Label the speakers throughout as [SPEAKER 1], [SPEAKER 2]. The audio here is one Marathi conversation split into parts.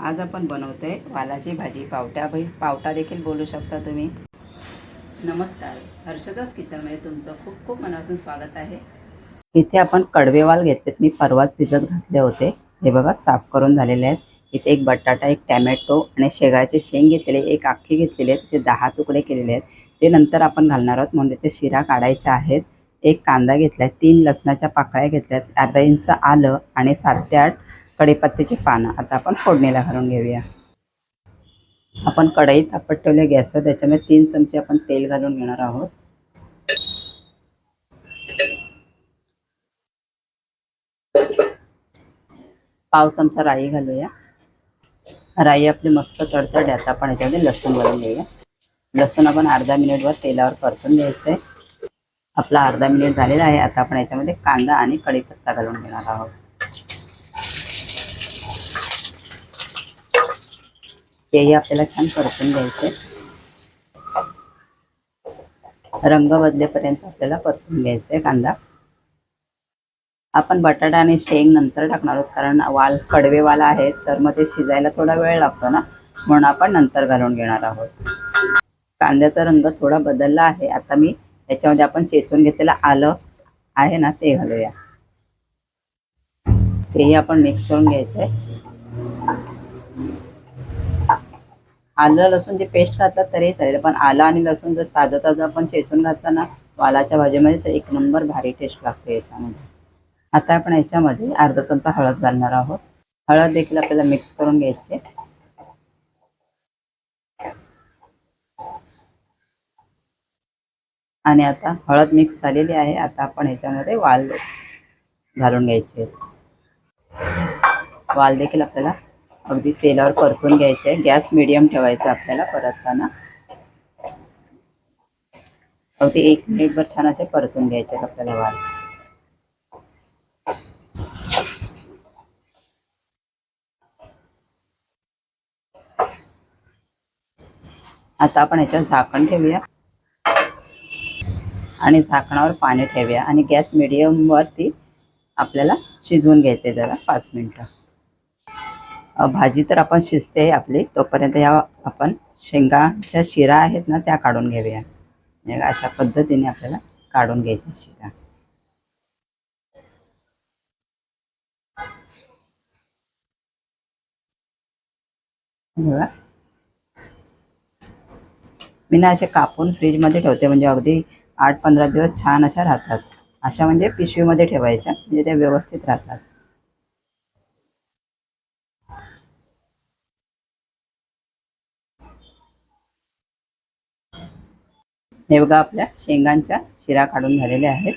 [SPEAKER 1] आज आपण बनवतो आहे वालाची भाजी. पावट्या भाई पावटा देखील बोलू शकता तुम्ही. नमस्कार. हर्षदास किचनमध्ये तुमचं खूप खूप मनापासून स्वागत आहे. इथे आपण कडवे वाल घेतलेत. मी परवाच भिजत घातले होते. हे बघा साफ करून झालेले आहेत. इथे एक बटाटा एक टॅमॅटो आणि शेगाचे शेंग घेतलेले एक आखी घेतलेले आहेत. त्याचे दहा तुकडे केलेले आहेत. ते नंतर आपण घालणार आहोत. म्हणून त्याच्या शिरा काढायच्या आहेत. एक कांदा घेतलाय तीन लसणाच्या पाकळ्या घेतल्यात. अर्धा इंच आलं आणि सात ते आठ कढीपत्त्याची पानं. आता आपण फोडणीला घालून घेऊया. आपण कढई तापत ठेवले गॅसवर त्याच्यामध्ये तीन चमचे आपण तेल घालून घेणार आहोत. पाव चमचा राई घालूया. राई आपली मस्त तडतड आता आपण याच्यामध्ये लसूण घालून घेऊया. लसूण आपण अर्धा मिनिटवर तेलावर परतून घ्यायचं आहे आपला अर्धा मिनिट झालेला आहे. आता आपण याच्यामध्ये कांदा आणि कढीपत्ता घालून घेणार आहोत. तेही आपल्याला छान परतून घ्यायचे. रंग बदलेपर्यंत आपल्याला परतून घ्यायचे कांदा. आपण बटाटा आणि शेंग नंतर टाकणार आहोत कारण वाल कडवे वाल आहे तर मग ते शिजायला थोडा वेळ लागतो ना म्हणून आपण नंतर घालून घेणार आहोत. कांद्याचा रंग थोडा बदलला आहे आता मी याच्यामध्ये आपण चेचून घेतलेलं आलं आहे ना ते घालूया. तेही आपण मिक्स करून घ्यायचंय. आलं लसूण जे पेस्ट घातलं तरी चालेल. पण आलं आणि लसूण जर ताजं ताजं आपण चेचून घातलं ना वालाच्या भाजीमध्ये तर एक नंबर भारी टेस्ट लागते याच्यामध्ये. आता आपण याच्यामध्ये अर्धा चमचा हळद घालणार आहोत. हळद देखील आपल्याला मिक्स करून घ्यायची आणि आता हळद मिक्स झालेली आहे. आता आपण याच्यामध्ये वाल घालून घ्यायचे वाल देखील आपल्याला अगदी तेलावर परतून घ्यायचे गॅस मिडियम ठेवायचा आपल्याला परतताना. अगदी एक मिनिटभर छान असे परतून घ्यायचे आपल्याला वाल. आता आपण याच्यावर झाकण ठेवूया. आणि झाकणावर पाणी ठेवूया. आणि गॅस मिडियमवरती आपल्याला शिजवून घ्यायचे जरा पाच मिनटं. भाजी तर आपण शिजते आपली तोपर्यंत या आपण शेंगाच्या शिरा आहेत ना त्या काढून घेऊया. म्हणजे अशा पद्धतीने आपल्याला काढून घ्यायच्या शिरा. बघा. मी ना असे कापून फ्रीजमध्ये ठेवते म्हणजे अगदी आठ पंधरा दिवस छान अशा राहतात. अशा म्हणजे पिशवीमध्ये ठेवायच्या म्हणजे त्या व्यवस्थित राहतात. हे बघा आपल्या शेंगांच्या शिरा काढून झालेल्या आहेत.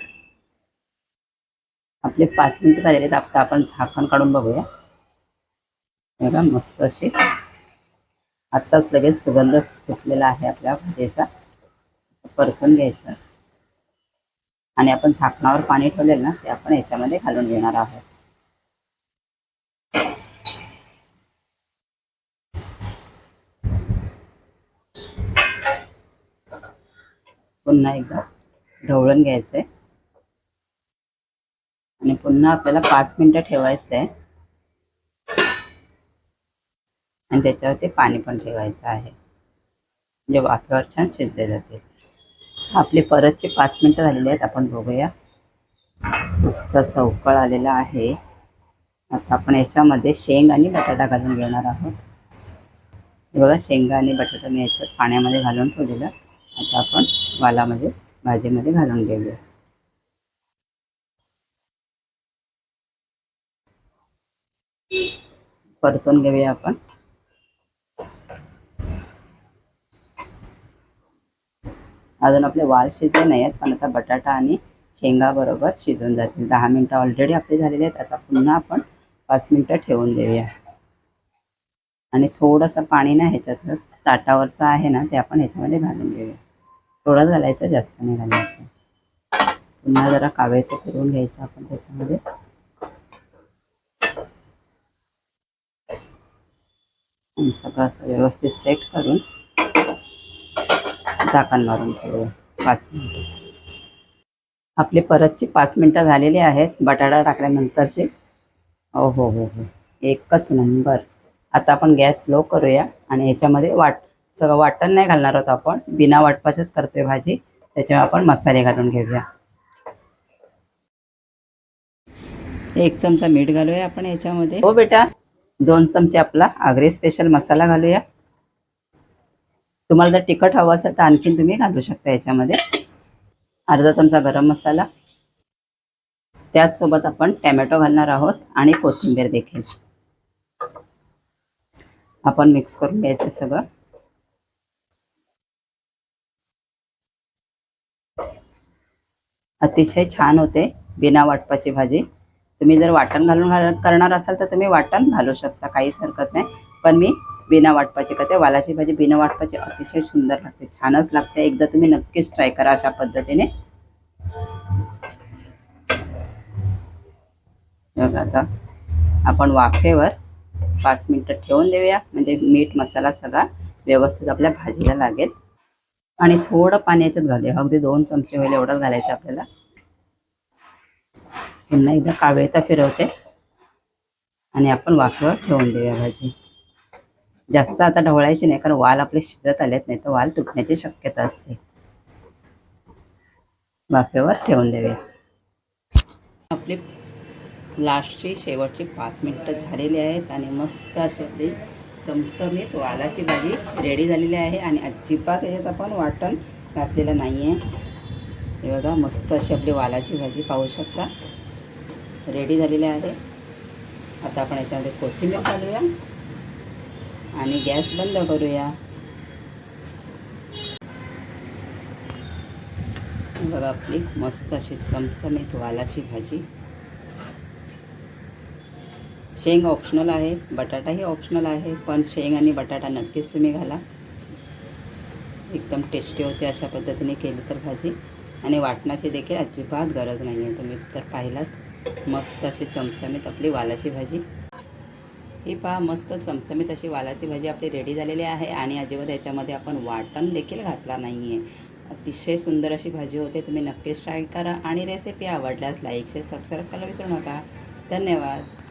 [SPEAKER 1] आपले पाच मिनिटं झालेले आहेत. आता आपण झाकण काढून बघूया. बघा मस्त अशी. आत्ताच लगेच सुगंध सुटलेला आहे आपल्या भाजीचा. परतून घ्यायचा. आणि आपण झाकणावर पाणी ठेवलेलं ना ते आपण याच्यामध्ये घालून घेणार आहोत. पुन्हा एकदा ढवळून घ्यायचंय. आणि पुन्हा आपल्याला पाच मिनिटं ठेवायचं आहे आणि त्याच्यावरती पाणी पण ठेवायचं आहे. म्हणजे वाफेवर छान शिजले जाते आपले परतचे पाच मिनटं झालेले आहेत. आपण बघूया. मस्त सवकळ आलेला आहे. आता आपण याच्यामध्ये शेंग आणि बटाटा घालून घेणार आहोत. बघा शेंगा आणि बटाटा मी याच्यात पाण्यामध्ये घालून ठेवलेलं. आता आपण वालामध्ये भाजीमध्ये घालून घेऊया. परतून घेऊया आपण. अजून आपले वाल शिजले नाही आहेत पण आता बटाटा आणि शेंगा बरोबर शिजून जातील. दहा मिनटं ऑलरेडी आपले झालेले आहेत आता पुन्हा आपण पाच मिनटं ठेवून देऊया. आणि थोडंसं पाणी ना ह्याच्यातलं ताटावरचं आहे ना ते आपण ह्याच्यामध्ये घालून घेऊया. थोडं घालायचं जास्त नाही घालायचं. पुन्हा जरा कावेचं करून घ्यायचं आपण त्याच्यामध्ये. सगळं असं व्यवस्थित सेट करून झाकण मारून ठेवूया. पाच मिनटं. आपली परतची पाच मिनटं झालेली आहेत बटाटा टाकल्यानंतरची. हो हो हो हो. एकच नंबर आता आपण गॅस स्लो करूया आणि याच्यामध्ये वाट सगळं वाटण नाही घालणार आहोत आपण. बिना वाटपाचीच करतोय भाजी. त्याच्यामुळे आपण मसाले घालून घेऊया. एक चमचा मीठ घालूया आपण याच्यामध्ये. हो बेटा दोन चमचे आपला आगरी स्पेशल मसाला घालूया. तुम्हाला जर तिखट हवं असेल तर आणखीन तुम्ही घालू शकता याच्यामध्ये. अर्धा चमचा गरम मसाला. त्याचसोबत आपण टॅमॅटो घालणार आहोत आणि कोथिंबीर देखील. आपण मिक्स करून घ्यायचं सगळं. अतिशय छान होते बिना वाटपाची भाजी. तुम्ही जर वाटण घालून घाल करणार असाल तर तुम्ही वाटण घालू शकता काहीच हरकत नाही. पण मी बिना वाटपाची करते. वालाची भाजी बिना वाटपाची अतिशय सुंदर लागते छानच लागते. एकदा तुम्ही नक्कीच ट्राय करा अशा पद्धतीने. बघा आता आपण वाफेवर पाच मिनटं ठेवून देऊया. म्हणजे मीठ मसाला सगळा व्यवस्थित आपल्या भाजीला लागेल. आणि थोडं पाणी याच्यात घालूया. हो, अगदी दोन चमचे होईल एवढंच घालायचं आपल्याला. पुन्हा एकदा कावेळता फिरवते. आणि आपण वाफेवर ठेवून देऊया भाजी. जास्त आता ढवळायची नाही कारण वाल आपले शिजत आलेत नाही तर वाल तुटण्याची शक्यता असते. वाफेवर ठेवून देऊया. आपली लास्टची शेवटचे पाच मिनटं झालेली आहेत आणि मस्त अशी आपली चमचमीत वालाची भाजी रेडी झालेली आहे आणि अजिबात याच्यात आपण वाटण घातलेलं नाही आहे हे बघा मस्त अशी आपली वालाची भाजी पाहू शकता. रेडी झालेली आहे. आता आपण याच्यामध्ये कोथिंबीर घालूया आणि गॅस बंद करूया. बघा आपली मस्त अशी चमचमीत वालाची भाजी. शेंग ऑप्शनल आहे बटाटाही ऑप्शनल आहे पण शेंग आणि बटाटा नक्कीच तुम्ही घाला. एकदम टेस्टी होते अशा पद्धतीने केली तर भाजी. आणि वाटणाची देखील अजिबात गरज नाही आहे तुम्ही तर पाहिलात. मस्त अशी चमचमीत आपली वालाची भाजी. ही पहा मस्त चमचमीत अशी वालाची भाजी आपली रेडी झालेली आहे आणि अजिबात याच्यामध्ये आपण वाटण देखील घातला नाही आहे अतिशय सुंदर अशी भाजी होते. तुम्ही नक्कीच ट्राय करा आणि रेसिपी आवडल्यास लाईक शेअर सबस्क्राईब करायला विसरू नका. धन्यवाद.